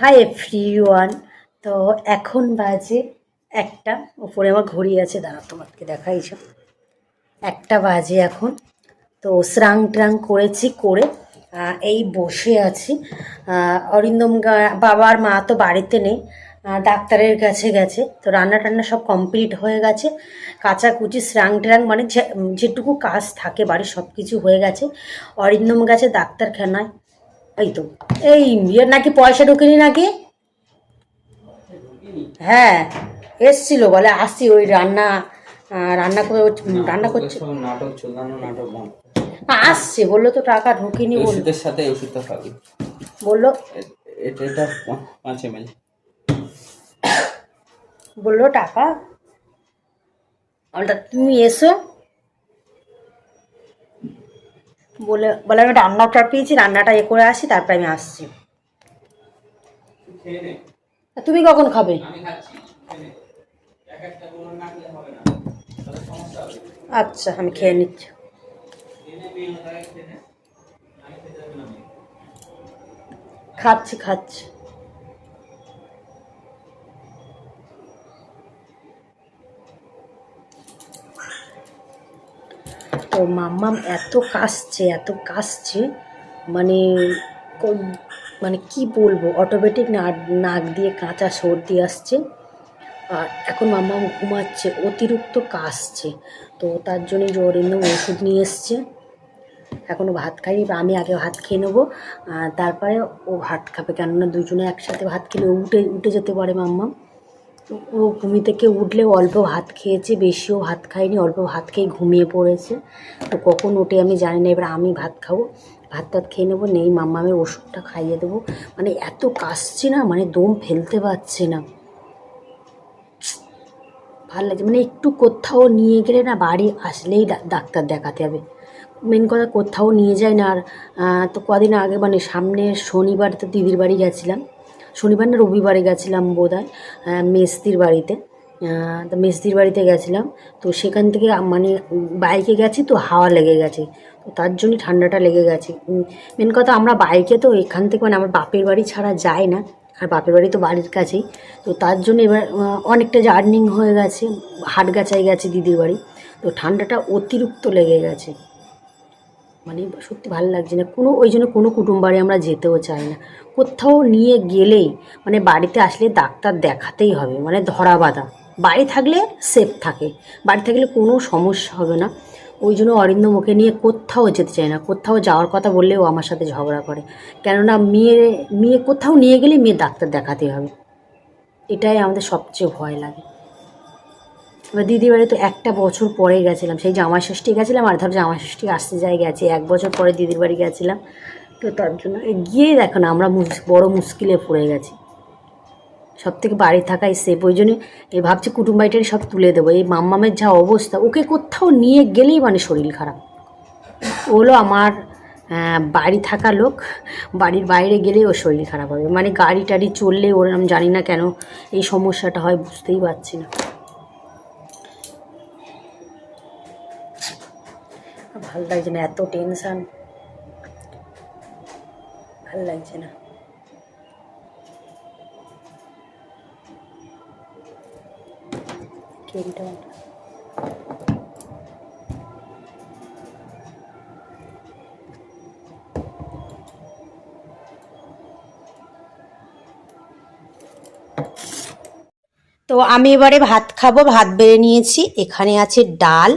Hi everyone তো এখন বাজে একটা। উপরে আমার ঘড়ি আছে দাঁড়া তোমাকে দেখাই সব একটা বাজে এখন। তো স্রাং ট্রাং করেছি করে এই বসে আছি। অরিন্দম বাবার মা তো বাড়িতে নেই ডাক্তারের কাছে গেছে। তো রান্না টান্না সব কমপ্লিট হয়ে গেছে। কাচাকুচি, স্রাং ট্রাং মানে যেটুকু কাজ থাকে, বাড়ির সব কিছু হয়ে গেছে। অরিন্দম গেছে ডাক্তারখানায়। এই তো এই ইয়ের নাকি পয়সা ঢুকেনি নাকি? হ্যাঁ এসছিল বলে আসছি ওই রান্না রান্না করে রান্না করছে। নাটক চললানো নাটক বন্ধ। আসছে বলল তো টাকা ঢুকিনি ওষুধের সাথে ওষুধটা খাবি বলল এটা এটা পাঁচ এম বলল টাকা? তুমি এসো বলে বলে আমি রান্না পেয়েছি রান্নাটা এ করে আসি, তারপরে আমি আসছি। তুমি কখন খাবে? আচ্ছা আমি খেয়ে নিচ্ছি। খাচ্ছি খাচ্ছি। তো মাম্মাম এত কাশছে এত কাশছে। মানে মানে কি বলব অটোমেটিক নাক নাক দিয়ে কাঁচা সর্দি আসছে। আর এখন মাম্মাম ঘুমাচ্ছে, অতিরিক্ত কাশছে। তো তার জন্য জরিন্দ ওষুধ নিয়ে এসছে। এখনও ভাত খাইনি আমি আগে ভাত খেয়ে নেব। তারপরে ও ভাত খাবে, কেননা দুজনে একসাথে ভাত খেলে উঠে উঠে যেতে পারে মাম্মাম। ও ঘুমি থেকে উঠলে অল্প ভাত খেয়েছে, বেশিও ভাত খায়নি, অল্প ভাত খেয়ে ঘুমিয়ে পড়েছে। তো কখন ওঠে আমি জানি না, এবার আমি ভাত খাব। ভাত টাত খেয়ে নেব, নেই মাম্মামের ওষুধটা খাইয়ে দেবো। মানে এত কাশছে না মানে দম ফেলতে পারছে না। ভালো লাগছে মানে একটু কোথাও নিয়ে গেলে না, বাড়ি আসলেই ডাক্তার দেখাতে হবে। মেন কথা কোথাও নিয়ে যায় না আর তো কদিন আগে মানে সামনে শনিবার তো দিদির বাড়ি গেছিলাম। শনিবার না রবিবারে গেছিলাম বোধ হয় মেস্তির বাড়িতে। তো মেস্তির বাড়িতে গেছিলাম। তো সেখান থেকে মানে বাইকে গেছি তো হাওয়া লেগে গেছে। তো তার জন্যই ঠান্ডাটা লেগে গেছে। মেন কথা আমরা বাইকে তো এখান থেকে মানে আমার বাপের বাড়ি ছাড়া যায় না। আর বাপের বাড়ি তো বাড়ির কাছেই। তো তার জন্য এবার অনেকটা জার্নিং হয়ে গেছে। হাটগাছায় গেছে দিদির বাড়ি। তো ঠান্ডাটা অতিরিক্ত লেগে গেছে। মানে সত্যি ভালো লাগছে না। কোনো, ওই জন্য কোনো কুটুম বাড়ি আমরা যেতেও চাই না। কোথাও নিয়ে গেলেই মানে বাড়িতে আসলে ডাক্তার দেখাতেই হবে মানে ধরা বাঁধা। বাড়ি থাকলে সেফ থাকে, বাড়ি থাকলে কোনো সমস্যা হবে না। ওই জন্য অরিন্দম ওকে নিয়ে কোথাও যেতে চায় না, কোথাও যাওয়ার কথা বললেও আমার সাথে ঝগড়া করে। কেননা মেয়ে মেয়ে কোথাও নিয়ে গেলে মেয়ে ডাক্তার দেখাতে হবে। এটাই আমাদের সবচেয়ে ভয় লাগে। এবার দিদির বাড়ি তো একটা বছর পরে গেছিলাম। সেই জামাই ষষ্ঠী গেছিলাম আর ধর জামাই ষষ্ঠী আসতে যাই গেছে। এক বছর পরে দিদির বাড়ি গেছিলাম। তো তার জন্য গিয়েই দেখো না, আমরা বড় মুশকিলে পড়ে গেছি। সব থেকে বাড়ি থাকাই সেফ ওই জন্য এই ভাবছি কুটুম বাড়িটারি সব তুলে দেবো। এই মাম্মামের যা অবস্থা, ওকে কোথাও নিয়ে গেলেই মানে শরীর খারাপ। ও হলো আমার বাড়ি থাকা লোক। বাড়ির বাইরে গেলেই ওর শরীর খারাপ হবে। মানে গাড়ি টাড়ি চললে ওর, আমি জানি না কেন এই সমস্যাটা হয়, বুঝতেই পারছি না। ভালো লাগছে না, এত টেনশন ভালো লাগছে না। তো আমি এবারে ভাত খাব, ভাত বেড়ে নিয়েছি। এখানে আছে ডাল।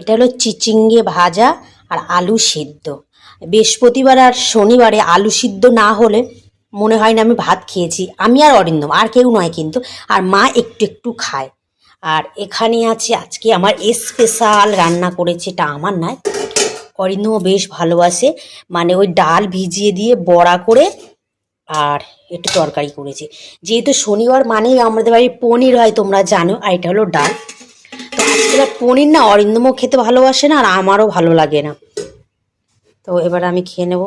এটা হলো চিচিঙ্গে ভাজা আর আলু সিদ্ধ। বৃহস্পতিবার আর শনিবারে আলু সিদ্ধ না হলে মনে হয় না আমি ভাত খেয়েছি। আমি আর অরিন্দম, আর কেউ নয় কিন্তু, আর মা একটু একটু খায়। আর এখানে আছে আজকে আমার স্পেশাল রান্না করেছে, এটা আমার নয়, অরিন্দমও বেশ ভালোবাসে। মানে ওই ডাল ভিজিয়ে দিয়ে বড়া করে আর একটু তরকারি করেছে। যেহেতু শনিবার মানেই আমাদের বাড়ির পনির হয়, তোমরা জানো, আর এটা হলো ডাল। আর পনির না অরিন্দমও খেতে ভালোবাসে না আর আমারও ভালো লাগে না। তো এবার আমি খেয়ে নেব।